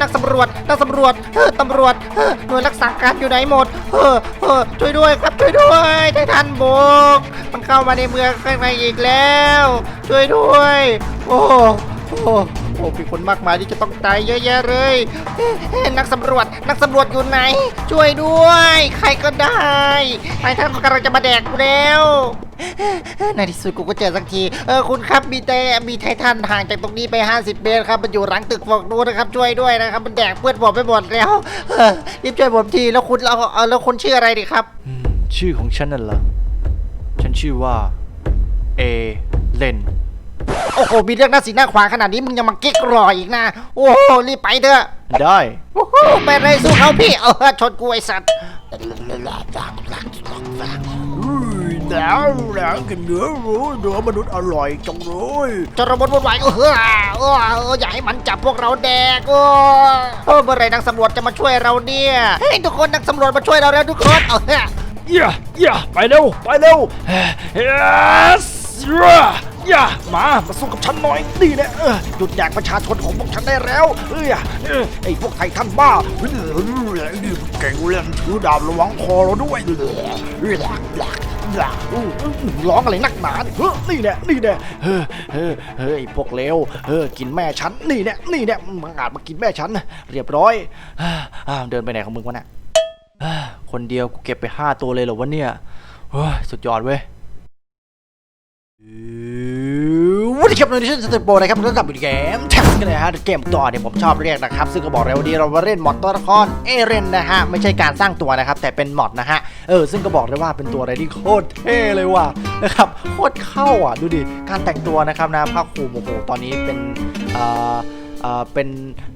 นักสำรวจนักสำรวจเออตำรวจเออหน่วยรักษาการอยู่ไหนหมดเออเออช่วยด้วยครับช่วยด้วยไททันโบกมันเข้ามาในเมืองข้างในอีกแล้ว ช่วยด้วย โอ้โอ้ โอ้มีคนมากมายที่จะต้องตายเยอะแยะเลย นักสำรวจ นักสำรวจอยู่ไหน ช่วยด้วย ใครก็ได้ไททันกำลังจะมาแดกกูแล้วในที่สุดกูก็เจอสักที เออคุณครับมีแต่มีไททันห่างจากตรงนี้ไป 50 เมตรครับ มันอยู่หลังตึกฟอกนูนนะครับ ช่วยด้วยนะครับ มันแดกเพื่อนผมไปหมดแล้วรีบช่วยผมที แล้วคุณเอาเอาแล้วคุณชื่ออะไรดีครับ ชื่อของฉันน่ะเหรอ ฉันชื่อว่า เอ เลน โอ้โหมีเรื่องหน้าสีหน้าขวางขนาดนี้มึงยังมาเก๊กรออีกนะ โอ้โหรีบไปเถอะได้โอ้โหไปเลยสู้เขาพี่ เออชนกูไอสัตว์แล้วแล้วกินเนื้อรู้เนื้อมนุษย์อร่อยจังเลยจระบนวุ่นวายเออเออเออเอออย่าให้มันจับพวกเราแดกโอ้เออเมื่อไหรนักสำรวจจะมาช่วยเราเนี่ยเฮ้ยทุกคนนักสำรวจมาช่วยเราแล้วทุกคนเอาเถอะอย่าอย่าไปเร็วไปเร็วเฮ้ย อย่ามามาสู้กับฉันหน่อยนี่แหละเออหยุดแดกประชาชนของพวกฉันได้แล้วเอ้ยเออไอ้พวกไททันบ้าเก่งเรื่องถือดาบระวังคอเราด้วยร้องอะไรนักหนาเฮ้ยนี่แหละนี่แหละเฮ้ยเฮ้ยเฮ้ยพวกเลวเฮ้ยกินแม่ฉันนี่แหละนี่แหละมึงอาจมากินแม่ฉันเรียบร้อยอ้าเดินไปไหนของมึงวะเนี่ยคนเดียวกูเก็บไปห้าตัวเลยเหรอวะเนี่ยเฮ้ยสุดยอดเว้ย วันนี้ครับในช่นสเตปโปนะครับก็กลับมาเกมแท็กกันเลยฮะเกมต่อเนี่ยผมชอบเรียกนะครับ ซึ่งก็บอกเลยวันนี้เรามาเล่นมอดตัวละครเอเรนนะฮะ ไม่ใช่การสร้างตัวนะครับ แต่เป็นมอดนะฮะ เออ ซึ่งก็บอกเลยว่าเป็นตัวอะไรที่โคตรเท่เลยว่ะนะครับโคตรเข้าอะ ดูดิ การแต่งตัวนะครับนะภาคลุมโอ้โหตอนนี้เป็นอ่า เป็น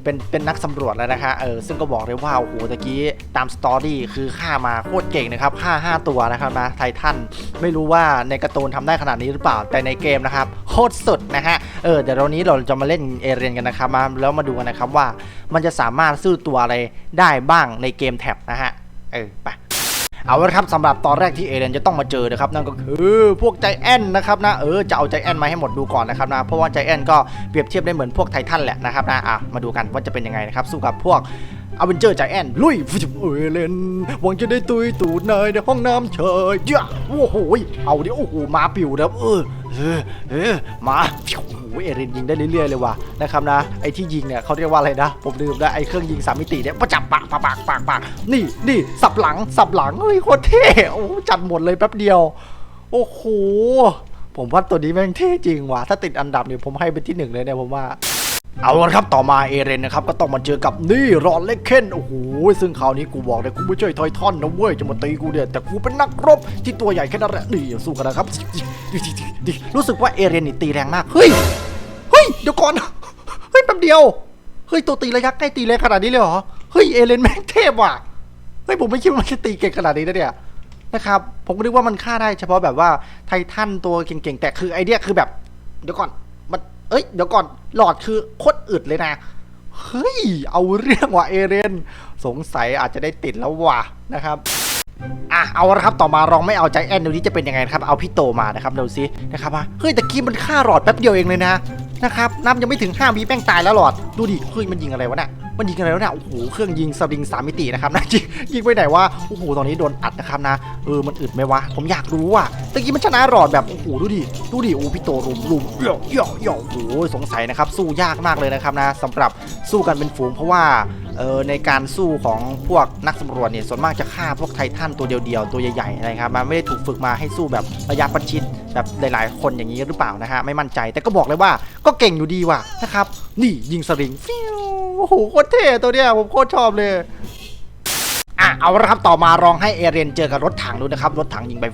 เป็นเป็นนักสำรวจแล้วนะคะเออซึ่งก็บอกเลยว่าโอ้โหตะกี้ตามสตอรี่คือฆ่ามาโคตรเก่งนะครับฆ่า5ตัวนะครับนะไททันไม่รู้ว่าในการ์ตูนทำได้ขนาดนี้หรือเปล่าแต่ในเกมนะครับโคตรสุดนะฮะเออเดี๋ยววันนี้เราจะมาเล่นเอเรียนกันนะครับมาแล้วมาดูกันนะครับว่ามันจะสามารถสู้ตัวอะไรได้บ้างในเกมแท็บนะฮะเออไป เอาละครับสำหรับตอนแรกที่เอเดนจะต้องมาเจอนะครับนั่นก็คือพวกใจแอนนะครับนะเออจะเอาใจแอนมาให้หมดดูก่อนนะครับนะเพราะว่าใจแอนก็เปรียบเทียบได้เหมือนพวกไททันแหละนะครับนะอะมาดูกันว่าจะเป็นยังไงนะครับสู้กับพวก อเวนเจอร์ใจแอนลุยฟุบเอเลนหวังจะได้ตุยตูดนยในห้องน้ำเฉยเยอะโอ้โหเอาดิโอ้โหมาปิวนะเออเออเออมาโอ้โหเอเรนยิงได้เรื่อยๆเลยว่ะนะครับนะไอ้ที่ยิงเนี่ยเขาเรียกว่าอะไรนะ ผมลืมแล้วไอ้เครื่องยิงสามมิติเนี่ยประจับปากปากปากปากปากนี่นี่สับหลังสับหลังเฮ้ยโคตรเท่โอ้โหจัดหมดเลยแป๊บเดียว โอ้โหผมว่าตัวนี้แม่งเท่จริงว่ะถ้าติดอันดับเนี่ยผมให้เป็นที่หนึ่งเลยเนี่ยผมว่า เอาละครับต่อมาเอเรนนะครับก็ต้องมาเจอกับนี่รอนเล็กเคนโอ้โหซึ่งคราวนี้กูบอกเลยกูไม่ใช่ทอยทอนนะเว้ยจะมาตีกูเนี่ยแต่กูเป็นนักรบที่ตัวใหญ่แค่นั้นแหละนี่สู้กันนะครับรู้สึกว่าเอเรนนี่ตีแรงมากเฮ้ยเฮ้ยเดี๋ยวก่อนเฮ้ยแป๊บเดียวเฮ้ยตัวตีระยะใกล้ตีแรงขนาดนี้เลยเหรอเฮ้ยเอเรนแม่งเทพว่ะเฮ้ยผมไม่คิดว่ามันจะตีเก่งขนาดนี้นะเนี่ยนะครับผมก็นึกว่ามันฆ่าได้เฉพาะแบบว่าไททันตัวเก่งๆแต่คือไอเดียคือแบบเดี๋ยวก่อนมัน เอ้ย เดี๋ยวก่อนหลอดคือโคตรอึดเลยนะ เฮ้ย เอาเรื่องว่ะเอเรน สงสัยอาจจะได้ติดแล้วว่ะนะครับอะเอาละครับต่อมาลองไม่เอาใจแอนดูนี้จะเป็นยังไงนะครับเอาพี่โตมานะครับดูซินะครับว่าเฮ้ยตะกี้มันฆ่าหลอดแป๊บเดียวเองเลยนะนะครับนับยังไม่ถึง5วิแป้งตายแล้วหลอดดูดิเฮ้ยมันยิงอะไรวะเนี่ย มันยิงอะไรแล้วเนี่ยโอ้โหเครื่องยิงสลิงสามมิตินะครับนะยิงยิงไปไหนวะโอ้โหตอนนี้โดนอัดนะครับนะเออมันอึดไหมวะผมอยากรู้ว่ะตะกี้มันชนะหลอดแบบโอ้โหดูดิดูดิโอ้พี่โตรุมรุมเย่อเย่อเย่อโอ้โหสงสัยนะครับสู้ยากมากเลยนะครับนะสำหรับสู้กันเป็นฝูงเพราะว่า เออในการสู้ของพวกนักสำรวจเนี่ยส่วนมากจะฆ่าพวกไททันตัวเดียวๆตัวใหญ่ๆนะครับมันไม่ได้ถูกฝึกมาให้สู้แบบระยะประชิดแบบหลายๆ คนอย่างนี้หรือเปล่านะฮะไม่มั่นใจแต่ก็บอกเลยว่าก็เก่งอยู่ดีว่ะนะครับนี่ยิงสลิงฟิวโอ้โหโคตรเท่ตัวเนี้ยผมโคตรชอบเลยอะเอาละครับต่อมาลองให้เอเรนเจอกับรถถังดูนะครับรถถังยิงไป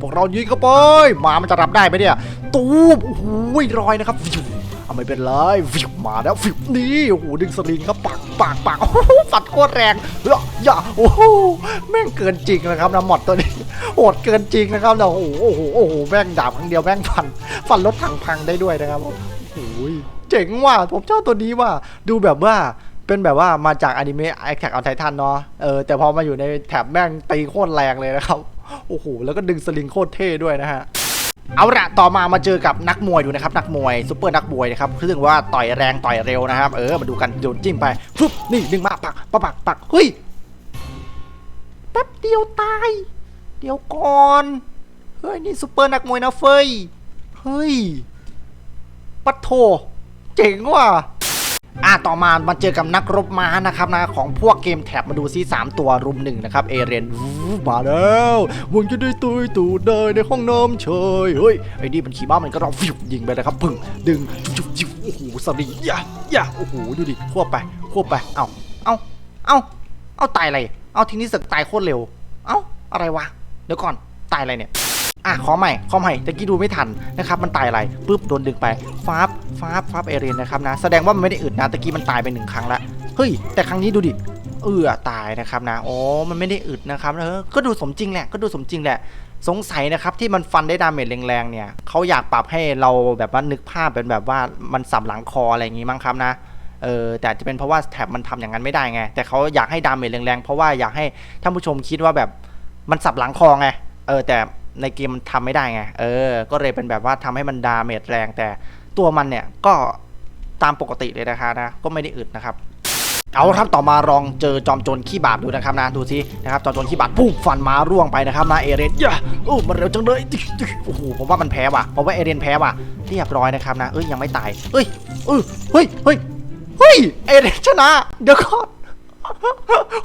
พวกเรายิงเข้าไปมามันจะรับได้ไหมเนี่ยตูมโอ้โหรอยนะครับ เอาไม่เป็นไรฟิวมาแล้วฟิวนี่โอ้โหดึงสลิงครับปักปักปักโอ้โหสัตว์โคตรแรงเฮ้ยอย่าโอ้โหแม่งเกินจริงนะครับนะหมอดตัวนี้โหดเกินจริงนะครับนะโอ้โหโอ้โหโอ้โหแม่งดาบครั้งเดียวแม่งฟันฟันรถถังพังได้ด้วยนะครับโอ้โหเจ๋งว่ะผมชอบตัวนี้ว่ะดูแบบว่าเป็นแบบว่ามาจากอนิเมะ Attack on Titan เนาะเออแต่พอมาอยู่ในแถบแม่งตีโคตรแรงเลยนะครับโอ้โหแล้วก็ดึงสลิงโคตรเท่ด้วยนะฮะ เอาละต่อมามาเจอกับนักมวยดูนะครับนักมวยซุปเปอร์นักมวยนะครับซึ่งว่าต่อยแรงต่อยเร็วนะครับเออมาดูกันโยนจิ้มไปฟุบนี่ดึงมาปักปักปักปักเฮ้ยแป๊บเดียวตาย เดี๋ยวก่อนเฮ้ยนี่ซุปเปอร์นักมวยนะเฟยเฮ้ยปัดโถเจ๋งว่ะ อะต่อมามาเจอกับนักรบม้านะครับนะของพวกเกมแท็บมาดูซิสามตัวรุมหนึ่งนะครับเอเรนวู้มาแล้วมึงจะได้ตุยตูดได้ในห้องน้ำเฉยเฮ้ยไอ้นี่มันขี่ม้ามันก็ร้องฟิวยิงไปนะครับปึ้งดึงจุ๊บจุ๊บโอ้โหสลิงย่าย่าโอ้โหดูดิควบไปควบไปเอ้าเอ้าเอ้าเอาตายอะไรเอาทีนี้สึกตายโคตรเร็วเอ้าอะไรวะเดี๋ยวก่อนตายอะไรเนี่ย อะขอใหม่ขอใหม่ตะกี้ดูไม่ทันนะครับ มันตายอะไรปุ๊บโดนดึงไปฟาบฟาบฟาบเอเรนนะครับนะ แสดงว่ามันไม่ได้อึดนะตะกี้มันตายไปหนึ่งครั้งละเฮ้ย แต่ครั้งนี้ดูดิเอือตายนะครับนะอ๋อมันไม่ได้อึดนะครับเออก็ดูสมจริงแหละก็ดูสมจริงแหละสงสัยนะครับที่มันฟันได้ดาเมจแรงๆเนี่ยเขาอยากปรับให้เราแบบว่านึกภาพเป็นแบบว่ามันสับหลังคออะไรอย่างงี้มั้งครับนะเออแต่จะเป็นเพราะว่าแท็บมันทำอย่างนั้นไม่ได้ไง แต่เขาอยากให้ดาเมจแรงๆ เพราะว่าอยากให้ท่านผู้ชมคิดว่าแบบมันสับหลังคอไงเออแต่ ในเกมมันทำไม่ได้ไง เออ ก็เลยเป็นแบบว่าทำให้มันดาเมจแรงแต่ตัวมันเนี่ยก็ตามปกติเลยนะคะนะ ก็ไม่ได้อึดนะครับ เอาละครับต่อมาลองเจอจอมโจรขี้บาปดูนะครับนะดูสินะครับจอมโจรขี้บาปปุ๊บฟันมาร่วงไปนะครับนะเอเรนย่าโอ้มันเร็วจังเลยติ๊กติ๊กโอ้โหผมว่ามันแพ้ว่ะเพราะว่าเอเรนแพ้ว่ะเรียบร้อยนะครับนะเอ้ยยังไม่ตายเอ้ยเออเฮ้ยเฮ้ยเฮ้ยเอเรนชนะเดี๋ยวก่อน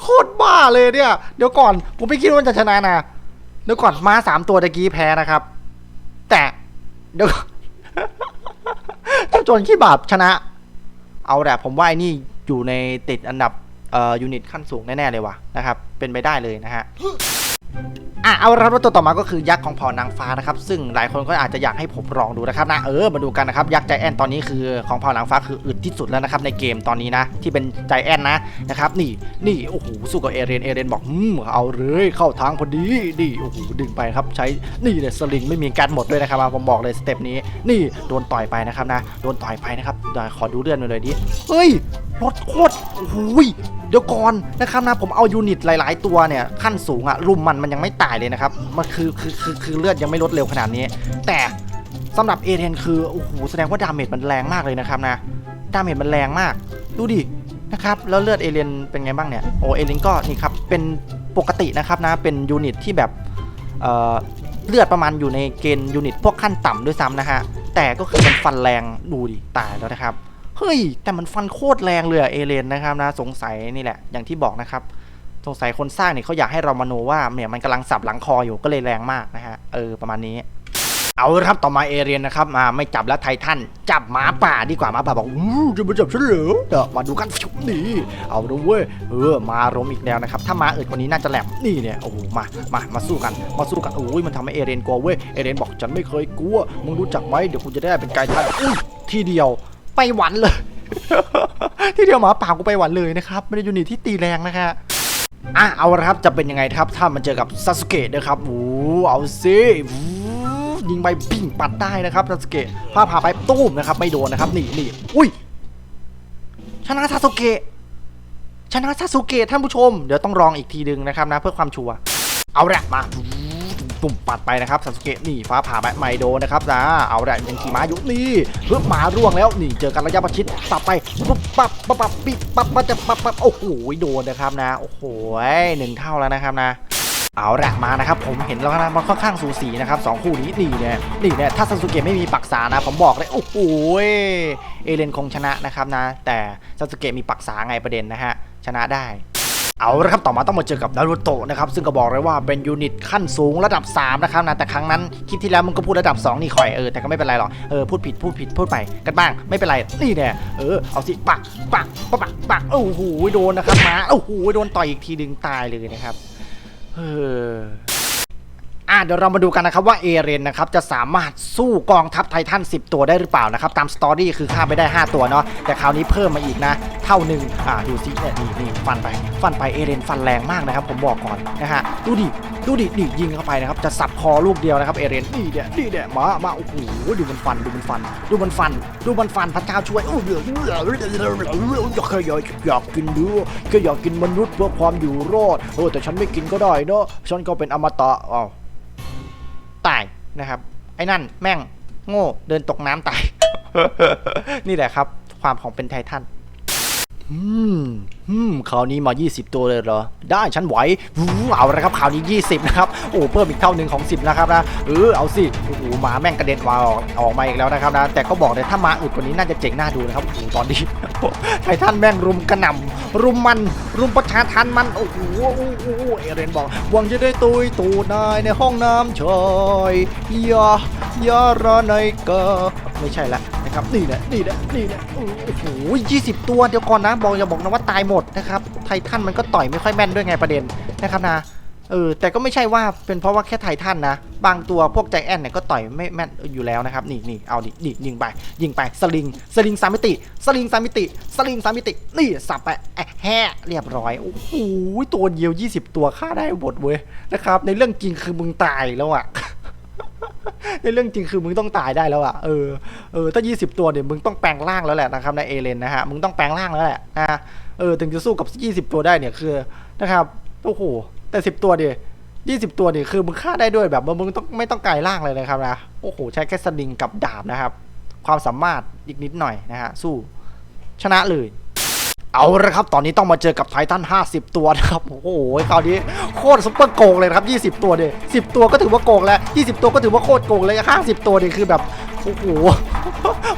โคตรบ้าเลยเนี่ย เดี๋ยวก่อน ผมไม่คิดว่ามันจะชนะนะ เดี๋ยวก่อนมาสามตัวตะกี้แพ้นะครับ แต่เดี๋ยวก่อนเจ้าโจรขี้บาปชนะ เอาแหละผมว่าไอ้นี่อยู่ในติดอันดับเอ่อยูนิตขั้นสูงแน่ ๆ เลยว่ะนะครับ เป็นไปได้เลยนะฮะ อะเอาละครับแล้วตัวต่อมาก็คือยักษ์ของเผ่านางฟ้านะครับ ซึ่งหลายคนก็อาจจะอยากให้ผมลองดูนะครับนะเออมาดูกันนะครับยักษ์ใจแอนตอนนี้คือของเผ่านางฟ้าคืออึดที่สุดแล้วนะครับในเกมตอนนี้นะที่เป็นใจแอนนะนะครับนี่นี่โอ้โหสู้กับเอเรนเอเรนบอกอืมเอาเลยเข้าทางพอดีนี่โอ้โหดึงไปครับใช้นี่เลยสลิงไม่มีการหมดด้วยนะครับผมบอกเลยสเต็ปนี้ นี่โดนต่อยไปนะครับนะโดนต่อยไปนะครับขอดูเลื่อดหน่อยเลยดิเฮ้ย รถโคตรโอ้ยเดี๋ยวก่อนนะครับนะผมเอายูนิตหลาย ๆ ตัวเนี่ยขั้นสูงอะรุมมันมันยังไม่ตายเลยนะครับมันคือคือคือคือเลือดยังไม่ลดเร็วขนาดนี้ แต่สำหรับเอเทนคือโอ้โหแสดงว่าดาเมจมันแรงมากเลยนะครับนะดาเมจมันแรงมาก ดูดินะครับแล้วเลือดเอเลนเป็นไงบ้างเนี่ยโอเอเลนก็นี่ครับเป็นปกตินะครับนะเป็นยูนิตที่แบบเอ่อเลือดประมาณอยู่ในเกณฑ์ยูนิตพวกขั้นต่ำด้วยซ้ำนะฮะแต่ก็คือมันฟันแรงดูดิตายแล้วนะครับ ฮ้ย แต่มันฟันโคตรแรงเลยอะเอเลนนะครับนะสงสัยนี่แหละ อย่างที่บอกนะครับ สงสัยคนสร้างเนี่ยเขาอยากให้เรามโนว่าเนี่ยมันกำลังสับหลังคออยู่ก็เลยแรงมากนะฮะเออประมาณนี้เอาละครับต่อมาเอเรียนนะครับมาไม่จับแล้วไททันจับหมาป่าดีกว่าหมาป่าบอกอู้จะมาจับฉันเหรอเดี๋ยวมาดูกันชุบนี่เอาดูเว้ยเออมาล้มอีกแล้วนะครับถ้ามาเอิดกว่านี้น่าจะแหลมนี่เนี่ยโอ้โหมามามาสู้กันมาสู้กันโอ้ยมันทำให้เอเรียนกลัวเว้ยเอเรียนบอกฉันไม่เคยกลัวมึงรู้จักไหมเดี๋ยวกูจะได้เป็นไก่ทันอุ้ยทีเดียว ไปหวันเลย ที่เดียวหมาป่ากูไปหวันเลยนะครับไม่ได้ยูนิตที่ตีแรงนะคะอะเอาละครับจะเป็นยังไงครับ ถ้ามันเจอกับซาสุเกะนะครับโอ้เอาซิยิงไปปิ้งปัดได้นะครับซาสุเกะพาพาไปตุ้มนะครับ ไม่โดนนะครับนี่นี่อุ้ยชนะซาสุเกะชนะซาสุเกะท่านผู้ชม เดี๋ยวต้องลองอีกทีหนึงนะครับนะ เพื่อความชัวร์เอาละมา ตุ่มปัดไปนะครับซาสุเกะนี่ฟ้าผ่าไปไมโดนะครับนะเอาละยังขี่ม้าอยู่นี่เพื่อหมาร่วงแล้วนี่เจอกันระยะประชิดปับไปปุ๊บปั๊บปับปับปิบปั๊บปับจะปั๊บปั๊บโอ้โหโดนนะครับนะโอ้โหหนึ่งเท่าแล้วนะครับนะเอาละมานะครับผมเห็นแล้วนะมันค่อนข้างสูสีนะครับสองคู่นี้นี่เนี่ยนี่เนี่ยถ้าซาสุเกะไม่มีปักษานะผมบอกเลยโอ้โหเอเลนคงชนะนะครับนะ แต่ซาสุเกะมีปักษาไงประเด็นนะฮะชนะได้ เอาละครับต่อมาต้องมาเจอกับนารูโตะนะครับซึ่งก็บอกเลยว่าเป็นยูนิตขั้นสูงระดับ 3 นะครับนะแต่ครั้งนั้นคลิปที่แล้วมึงก็พูดระดับ 2 นี่คอยเออแต่ก็ไม่เป็นไรหรอกเออพูดผิดพูดผิดพูดไปกันบ้างไม่เป็นไรนี่แน่เออเอาสิปักปักปักปักโอ้โหโดนนะครับมาโอ้โหโดนต่อยอีกทีดึงตายเลยนะครับเออ อะเดี๋ยวเรามาดูกันนะครับว่าเอเรนนะครับจะสามารถสู้กองทัพไททัน10 ตัวได้หรือเปล่านะครับ ตามสตอรี่คือฆ่าไปได้ 5 ตัวเนาะแต่คราวนี้เพิ่มมาอีกนะ เท่าหนึ่งอ่าดูสิเนี่ยนี่นี่ฟันไป ฟันไปเอเรนฟันแรงมากนะครับ ผมบอกก่อนนะฮะดูดิดูดินี่ยิงเข้าไปนะครับจะสับคอลูกเดียวนะครับเอเรนนี่เดี่ยนี่เดี่ยมามาโอ้โหดูมันฟันดูมันฟัน ดูมันฟัน ดูมันฟันพระเจ้าช่วยโอ้เดือดอยากอยากอยากกินดูก็อยากกินมนุษย์เพื่อความอยู่รอดเออแต่ฉันไม่กินก็ได้เนาะฉันก็เป็นอมตะอ้าว ตายนะครับ ไอ้นั่นแม่งโง่เดินตกน้ำตาย นี่แหละครับ ความของเป็นไททันอืมอืมคราวนี้มา 20 ตัวเลยเหรอ ได้ฉันไหวเอาละครับคราวนี้ 20 นะครับ โอ้ เพิ่มอีกเท่าหนึ่งของ 10 นะครับนะ เออ เอาสิ โอ้โหมาแม่งกระเด็นมาออกออกมาอีกแล้วนะครับนะ แต่ก็บอกเลยถ้ามาอึดกว่านี้น่าจะเจ๋งหน่าดูนะครับ โอ้โหตอนนี้ไททันแม่งรุมกระหน่ำรุมมัน รุมประชาทันมัน โอ้โหโอ้โหเอเรนบอกหวังจะได้ตุยตูนายในห้องน้ำชายยายารอในอยกอไม่ใช่ละนะครับ นี่นะนี่นะนี่นะโอ้โหโอ้ย20ตัว เดี๋ยวก่อนนะ บอกอย่าบอกนะว่าตายหมดนะครับไททันมันก็ต่อยไม่ค่อยแม่นด้วยไงประเด็นนะครับนะเออแต่ก็ไม่ใช่ว่าเป็นเพราะว่าแค่ไททันนะ บางตัวพวกใจแอนเนี่ยก็ต่อยไม่แม่นอยู่แล้วนะครับ นี่นี่เอาดิดิยิงไป ยิงไปสลิงสลิงสามมิติสลิงสามมิติสลิงสามมิติ นี่สับไปแแฮะเรียบร้อย โอ้โหตัวเดียว 20 ตัวฆ่าได้หมดเว้ยนะครับ ในเรื่องจริงคือมึงตายแล้วอะในเรื่องจริงคือมึงต้องตายได้แล้วอะ เออ เออ ถ้า 20 ตัวเนี่ยมึงต้องแปลงร่างแล้วแหละนะครับในเอเลนนะฮะ มึงต้องแปลงร่างแล้วแหละนะ เออถึงจะสู้กับ 20 ตัวได้เนี่ยคือนะครับโอ้โหแต่ 10 ตัวเดีย20ตัวเนี่ยคือมึงฆ่าได้ด้วยแบบมึงต้องไม่ต้องกลายร่างเลยนะครับนะโอ้โหใช้แค่สลิงกับดาบนะครับ ความสามารถอีกนิดหน่อยนะฮะสู้ชนะเลย เอาละครับ ตอนนี้ต้องมาเจอกับไททัน50 ตัวนะครับโอ้โหคราวนี้โคตรซุปเปอร์โกงเลยครับ 20 ตัวเนี่ย10 ตัวก็ถือว่าโกงแล้ว 20 ตัวก็ถือว่าโคตรโกงเลย 50 ตัวเนี่ยคือแบบ โอ้โห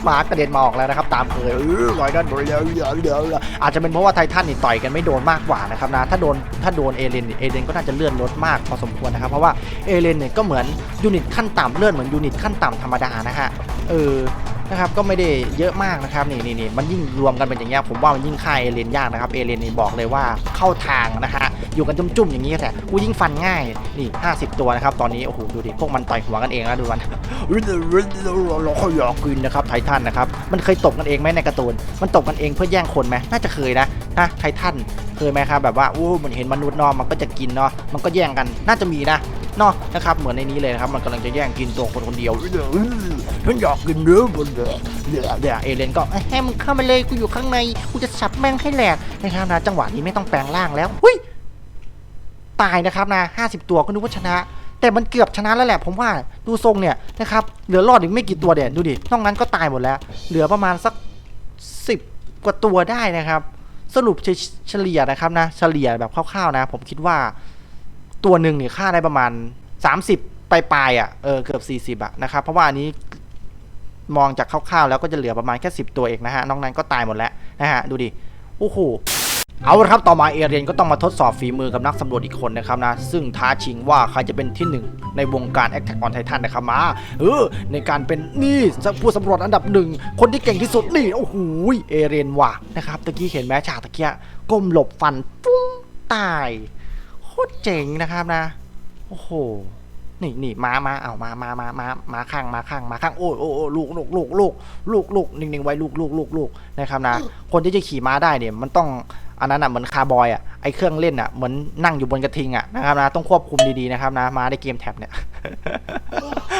หมากระเด็นมาออกแล้วนะครับ ตามเคยเออลอยด้านบนแล้วเดี๋ยวเดี๋ยวอาจจะเป็นเพราะว่าไททันนี่ต่อยกันไม่โดนมากกว่านะครับนะถ้าโดนถ้าโดนเอเลนเอเลนก็น่าจะเลื่อนลดมากพอสมควรนะครับ เพราะว่าเอเลนเนี่ยก็เหมือนยูนิตขั้นต่ำเลื่อนเหมือนยูนิตขั้นต่ำธรรมดานะฮะเออนะครับก็ไม่ได้เยอะมากนะครับนี่นี่นี่มันยิ่งรวมกันเป็นอย่างเงี้ยผมว่ามันยิ่งฆ่าเอเลนยากนะครับเอเลนนี่บอกเลยว่าเข้าทางนะฮะ อยู่กันจุ่มๆอย่างนี้แต่กูยิ่งฟันง่ายนี่ 50 ตัวนะครับ ตอนนี้โอ้โหดูดิพวกมันต่อยหัวกันเองนะดูมันเราเขาอยากกินนะครับไททันนะครับมันเคยตบกันเองไหมในการ์ตูนมันตบกันเองเพื่อแย่งคนไหมน่าจะเคยนะนะไททันเคยไหมครับแบบว่าอู้มันเห็นมนุษย์นาะมันก็จะกินเนาะมันก็แย่งกันน่าจะมีนะเนาะนะครับเหมือนในนี้เลยนะครับมันกำลังจะแย่งกินตัวคนคนเดียวฉันอยากกินเนื้อบนเรือเดี๋ยวเอเลนก็ให้มึงเข้ามาเลยกูอยู่ข้างในกูจะสับแม่งให้แหลกนะครับนะจังหวะนี้ไม่ต้องแปลงร่างแล้วหุย ตายนะครับนะ50ตัวก็นึกว่าชนะ แต่มันเกือบชนะแล้วแหละผมว่าดูทรงเนี่ยนะครับเหลือรอดอีกไม่กี่ตัวเดี๋ยวดูดินอกนั้นก็ตายหมดแล้ว เหลือประมาณสัก10กว่าตัวได้นะครับ สรุปเฉลี่ยนะครับนะเฉลี่ยแบบคร่าวๆนะ ผมคิดว่าตัวหนึ่งเนี่ยฆ่าได้ประมาณ 30 ปลายๆอะเออเกือบ 40อะนะครับเพราะว่าอันนี้มองจากคร่าวๆแล้วก็จะเหลือประมาณแค่ 10 ตัวเองนะฮะนอกนั้นก็ตายหมดแล้วนะฮะดูดิโอ้โห เอาละครับต่อมาเอเรียนก็ต้องมาทดสอบฝีมือกับนักสำรวจอีกคนนะครับนะ ซึ่งท้าชิงว่าใครจะเป็นที่หนึ่งในวงการ Attack on Titan นะครับมาเออในการเป็นนี่ผู้สำรวจอันดับหนึ่งคนที่เก่งที่สุดนี่โอ้โหเอเรียนว่ะนะครับตะกี้เห็นไหมฉากตะกี้ก้มหลบฟันปุ้งตายโคตรเจ๋งนะครับนะ โอ้โห นี่นี่มามาเอามามามามามาข้างมาข้างมาข้างโอ้ยโอ้ยโอ้ยลูกลูกลูกลูกลูกลูกนิ่งๆไว้ลูกลูกลูกลูกนะครับนะ คนที่จะขี่ม้าได้เนี่ยมันต้องอันนั้นอะเหมือนคาร์บอยอะไอเครื่องเล่นอะเหมือนนั่งอยู่บนกระทิงอะนะครับนะต้องควบคุมดีๆนะครับนะม้าในเกมแท็บเนี่ย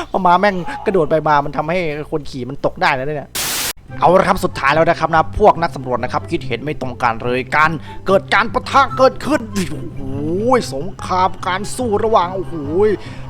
เพราะม้าแม่งกระโดดไปมามันทำให้คนขี่มันตกได้แล้วเนี่ย เอาละครับสุดท้ายแล้วนะครับนะพวกนักสำรวจนะครับ คิดเห็นไม่ตรงกันเลยการเกิดการประทะเกิดขึ้นโอ้ยสงครามการสู้ระหว่างโอ้โห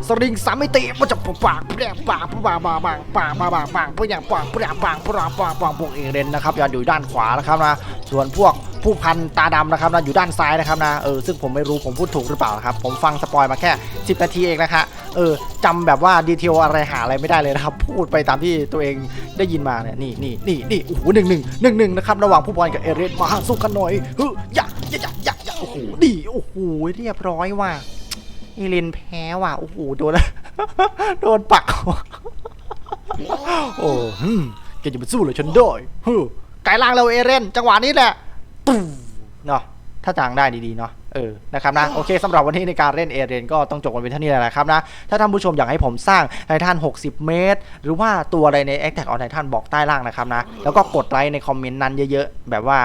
สลิงสามมิติมันจะปากปากปากปากปากปากปากปากปากปากปากปากอย่างปากปากปากปากปากปากพวกเอเรนนะครับอยู่ด้านขวานะครับนะส่วนพวก ผู้พันตาดำนะครับนะอยู่ด้านซ้ายนะครับนะเออซึ่งผมไม่รู้ผมพูดถูกหรือเปล่าครับผมฟังสปอยมาแค่ 10 นาทีเองนะคะเออจำแบบว่าดีเทลอะไรหาอะไรไม่ได้เลยนะครับ พูดไปตามที่ตัวเองได้ยินมาเนี่ยนี่นี่นี่นี่โอ้โหหนึ่งหนึ่งหนึ่งหนึ่งนะครับระหว่างผู้บอลกับเอเรนมาสู้กันหน่อยเฮ้ยย่าอย่าอย่าอย่าอย่าโอ้โหดีโอ้โหเรียบร้อยว่ะเอเรนแพ้ว่ะโอ้โหโดนโดนปักโอ้ฮึแกจะไปสู้เลยฉันด้ฮึกลายร่างเราเอเรนจังหวะนี้แหละ ตู้เนาะถ้าจางได้ดีๆเนาะเออ นะครับนะ โอเคสำหรับวันนี้ในการเล่นเอเรนก็ต้องจบกันเป็นเท่านี้แหละนะครับนะ ถ้าท่านผู้ชมอยากให้ผมสร้างไททัน60 เมตร หรือว่าตัวอะไรใน a อ t แทกออนไททันบอกใต้ล่างนะครับนะ แล้วก็กดไลค์ในคอมเมนต์นั้นเยอะๆ แบบว่า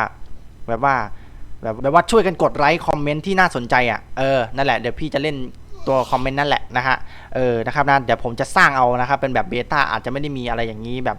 แบบว่า แบบแบบว่าช่วยกันกดไลค์คอมเมนต์ที่น่าสนใจอะ เออ นั่นแหละ เดี๋ยวพี่จะเล่นตัวคอมเมนต์นั่นแหละนะฮะ เออ นะครับนะ เดี๋ยวผมจะสร้างเอานะครับ เป็นแบบเบต้าอาจจะไม่ได้มีอะไรอย่างนี้แบบ